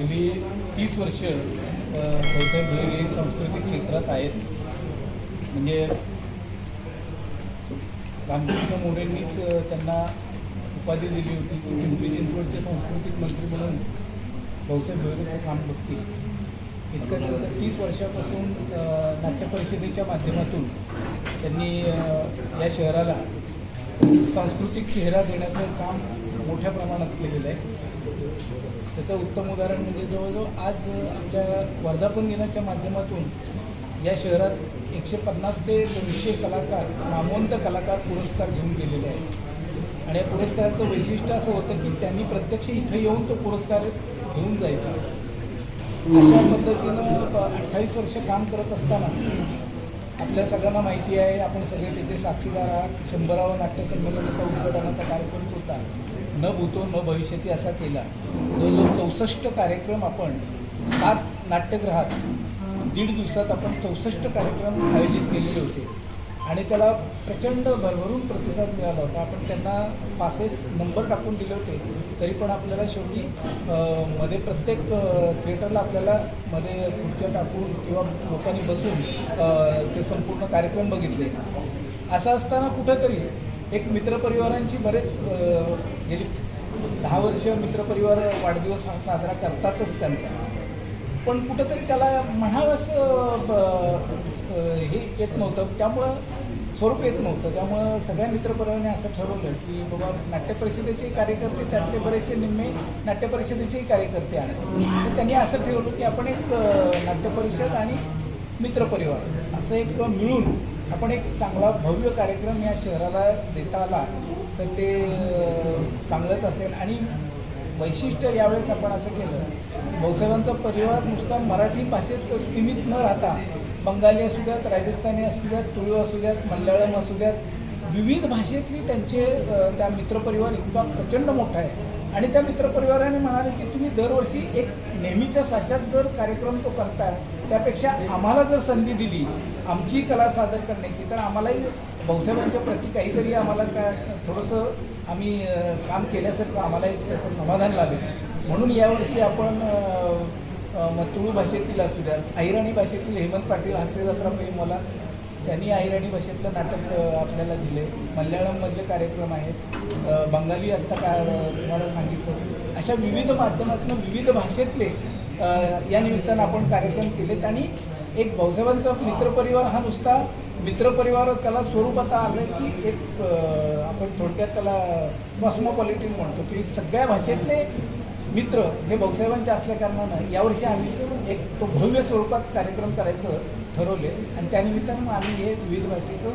गेली तीस वर्ष अ, भाऊसाहेब भोईर हे सांस्कृतिक क्षेत्रात आहेत. म्हणजे रामकृष्ण मोरेंनीच त्यांना उपाधी दिली होती. की पिंपरी चिंचवडचे सांस्कृतिक मंत्री म्हणून भाऊसाहेब भोईरचं काम बघतील इतकं तीस वर्षापासून नाट्य परिषदेच्या माध्यमातून त्यांनी या शहराला सांस्कृतिक चेहरा देण्याचं काम मोठ्या प्रमाणात केलेलं आहे. त्याचं उत्तम उदाहरण म्हणजे जवळजवळ आज आपल्या वर्धापन दिनाच्या माध्यमातून या शहरात एकशे पन्नास ते दोनशे कलाकार नामवंत कलाकार पुरस्कार घेऊन गेलेले आहेत. आणि या पुरस्काराचं वैशिष्ट्य असं होतं की त्यांनी प्रत्यक्ष इथं येऊन तो पुरस्कार घेऊन जायचा. अशा पद्धतीनं अठ्ठावीस वर्ष काम करत असताना आपल्या सगळ्यांना माहिती आहे आपण सगळे त्याचे साक्षीदार आहात. शंभरावं नाट्यसंमेलनाचा उद्घाटनाचा कार्यक्रम होता. न भूतो न भविष्यती असा केला. जवळजवळ चौसष्ट कार्यक्रम आपण सात नाट्यगृहात दीड दिवसात आपण चौसष्ट कार्यक्रम आयोजित केलेले होते. आणि त्याला प्रचंड भरभरून प्रतिसाद मिळाला होता. आपण त्यांना पासेस नंबर टाकून दिले होते. तरी पण आपल्याला शेवटी मध्ये प्रत्येक थिएटरला आपल्याला मध्ये खुर्च्या टाकून किंवा लोकांनी बसून ते संपूर्ण कार्यक्रम बघितले. असं असताना कुठंतरी एक मित्रपरिवारांची बरेच गेली दहा वर्ष मित्रपरिवार वाढदिवस साजरा करतातच त्यांचा. पण कुठंतरी त्याला म्हणावंसं ब- हे येत नव्हतं. त्यामुळं स्वरूप येत नव्हतं. त्यामुळं सगळ्या मित्रपरिवाराने असं ठरवलं की बाबा नाट्य परिषदेचे कार्यकर्ते त्यातले बरेचसे निम्मे नाट्य परिषदेचेही कार्यकर्ते आहेत. तर त्यांनी असं ठेवलं की आपण एक नाट्य परिषद आणि मित्रपरिवार असं एक मिळून आपण एक चांगला भव्य कार्यक्रम या शहराला देता आला तर ते चांगलंच असेल. आणि वैशिष्ट्य यावेळेस आपण असं केलं भाऊसाहेबांचा परिवार नुसता मराठी भाषेत सीमित न राहता बंगाली असू द्यात राजस्थानी असू द्यात तुळू असू द्यात मल्याळम असू द्यात विविध भाषेतली त्यांचे त्या मित्रपरिवार इतका प्रचंड मोठा आहे. आणि त्या मित्रपरिवाराने म्हणाले की तुम्ही दरवर्षी एक नेहमीच्या साच्यात जर कार्यक्रम तो करताय त्यापेक्षा आम्हाला जर संधी दिली आमची कला सादर करण्याची तर आम्हालाही भाऊसाहेबांच्या प्रती काहीतरी आम्हाला काय थोडंसं आम्ही काम केल्यासारखं आम्हालाही त्याचं समाधान लाभेल. म्हणून यावर्षी आपण मतुळू मग तुळू भाषेतील असू द्या. अहिराणी भाषेतील हेमंत पाटील हास्य जत्रा मला त्यांनी अहिराणी भाषेतलं नाटक आपल्याला दिले मल्याळममधले कार्यक्रम आहेत. बंगाली आत्ता का तुम्हाला सांगितलं अशा विविध माध्यमातून विविध भाषेतले या निमित्तानं आपण कार्यक्रम केलेत. आणि एक भाऊसाहेबांचा मित्रपरिवार हा नुसता मित्रपरिवार त्याला स्वरूप आता आलं की एक आपण थोडक्यात त्याला कॉस्मोपॉलिटिन म्हणतो. की सगळ्या भाषेतले मित्र हे भाऊसाहेबांचे असल्या कारणानं यावर्षी आम्ही एक तो भव्य स्वरूपात कार्यक्रम करायचं ठरवले. आणि त्यानिमित्तानं आम्ही हे विविध भाषेचं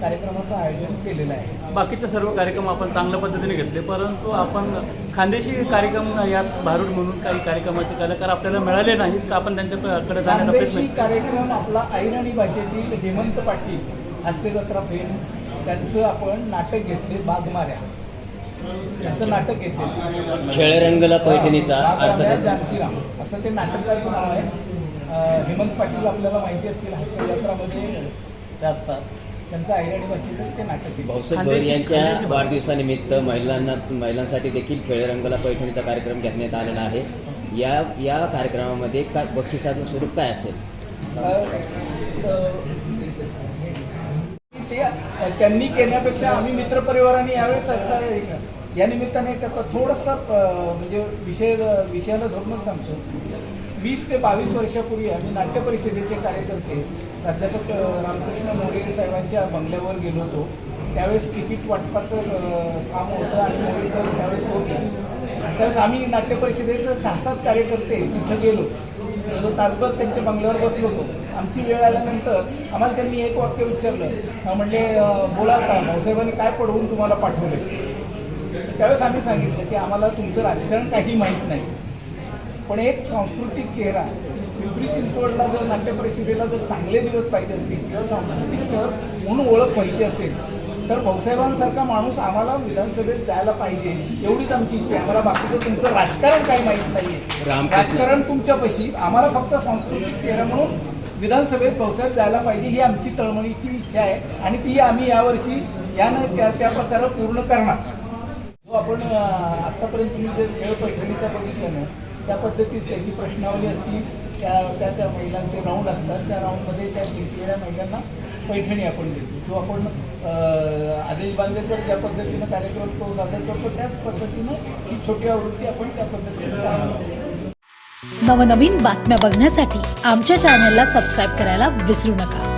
कार्यक्रमाचं आयोजन केलेलं आहे. बाकीचे सर्व कार्यक्रम आपण चांगल्या पद्धतीने घेतले परंतु आपण खानदेशी कार्यक्रम यात भारूड म्हणून काही कार्यक्रमाचे कलाकार आपल्याला मिळाले नाहीत का आपण त्यांच्याकडे जाण्याचा प्रयत्न कार्यक्रम आपला ऐराणी भाषेतील हेमंत पाटील हास्यजत्रा फेम त्यांचं आपण नाटक घेतले बागमाऱ्या. त्यांचं नाटक घेतलेलं खेळरंगला पैठणीचा असं ते नाटकाचं नाव आहे. हेमंत पाटील आपल्याला माहिती असतील हास्यजत्रामध्ये ते असतात. त्यांचं ऐराणी भाषेतच ते नाटक भाऊसाहेब भोईर यांच्या वाढदिवसानिमित्त महिलांना महिलांसाठी देखील खेळरंगला पैठणीचा कार्यक्रम घेण्यात आलेला आहे. या या कार्यक्रमामध्ये काय बक्षिसाचं स्वरूप काय असेल? त्यांनी केल्यापेक्षा आम्ही मित्रपरिवाराने यावेळेस एक- या निमित्ताने करता थोडंसं म्हणजे विषय विषयाला धरूनच सांगतो. वीस ते बावीस वर्षापूर्वी आम्ही नाट्य परिषदेचे कार्यकर्ते प्राध्यापक रामकृष्ण मोरे साहेबांच्या बंगल्यावर गेलो होतो. त्यावेळेस तिकीट वाटपाचं काम होतं आणि मोरे साहेब त्यावेळेस होते. त्यावेळेस आम्ही नाट्य परिषदेचं सहा सात कार्यकर्ते तिथं गेलो. जो तासभर त्यांच्या बंगल्यावर बसलो होतो. आमची वेळ आल्यानंतर आम्हाला त्यांनी एक वाक्य विचारलं. म्हणजे बोला का भाऊसाहेबांनी काय पडवून तुम्हाला पाठवले? त्यावेळेस आम्ही सांगितलं की आम्हाला तुमचं राजकारण काही माहीत नाही. पण एक सांस्कृतिक चेहरा पिंपरी चिंचवडला जर नाट्य परिषदेला जर चांगले दिवस पाहिजे असतील किंवा सांस्कृतिक शहर म्हणून ओळख व्हायची असेल. तर भाऊसाहेबांसारखा माणूस आम्हाला विधानसभेत जायला पाहिजे एवढीच आमची इच्छा आहे. आम्हाला बाकीचं तुमचं राजकारण काही माहीत नाहीये. राजकारण तुमच्यापाशी आम्हाला फक्त सांस्कृतिक चेहरा म्हणून विधानसभेत भाऊसाहेब जायला पाहिजे ही आमची तळमळीची इच्छा आहे आणि ती आम्ही यावर्षी यानं त्या त्या प्रकारे पूर्ण करणार. जो आपण आत्तापर्यंत तुम्ही जे खेळ पैठणीचा बघितलं ना त्या पद्धतीत त्याची प्रश्नावली असती त्या त्या त्या महिलांचे राऊंड असतात. त्या राऊंडमध्ये त्या जिंकलेल्या महिलांना पैठणी आपण देतो. जो आपण आदेश बांधेकर ज्या पद्धतीनं कार्यक्रम तो सादर करतो. त्याच पद्धतीनं ही छोटी आवृत्ती आपण त्या पद्धतीने नवनवीन बातम्या बघण्यासाठी आमच्या चॅनलला सबस्क्राईब करायला विसरू नका.